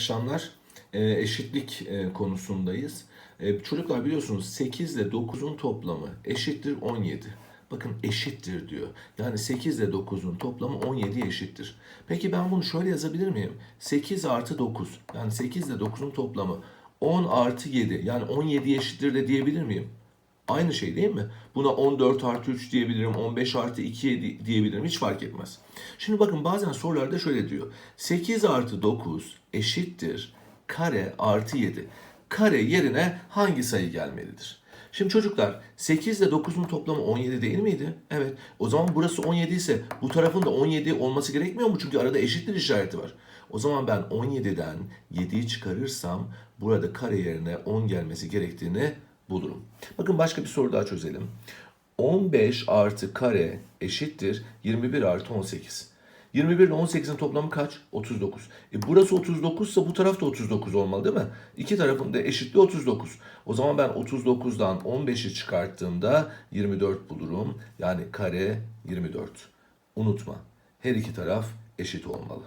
akşamlar. Ee, eşitlik e, konusundayız. Ee, çocuklar biliyorsunuz 8 ile 9'un toplamı eşittir 17. Bakın eşittir diyor. Yani 8 ile 9'un toplamı 17 eşittir. Peki ben bunu şöyle yazabilir miyim? 8 artı 9. Yani 8 ile 9'un toplamı 10 artı 7. Yani 17 eşittir de diyebilir miyim? Aynı şey değil mi? Buna 14 artı 3 diyebilirim, 15 artı 2 diyebilirim. Hiç fark etmez. Şimdi bakın bazen sorularda şöyle diyor. 8 artı 9 eşittir kare artı 7. Kare yerine hangi sayı gelmelidir? Şimdi çocuklar 8 ile 9'un toplamı 17 değil miydi? Evet. O zaman burası 17 ise bu tarafın da 17 olması gerekmiyor mu? Çünkü arada eşittir işareti var. O zaman ben 17'den 7'yi çıkarırsam burada kare yerine 10 gelmesi gerektiğini bulurum. Bakın başka bir soru daha çözelim. 15 artı kare eşittir 21 artı 18. 21 ile 18'in toplamı kaç? 39. E burası 39 ise bu taraf da 39 olmalı değil mi? İki tarafın da eşitliği 39. O zaman ben 39'dan 15'i çıkarttığımda 24 bulurum. Yani kare 24. Unutma. Her iki taraf eşit olmalı.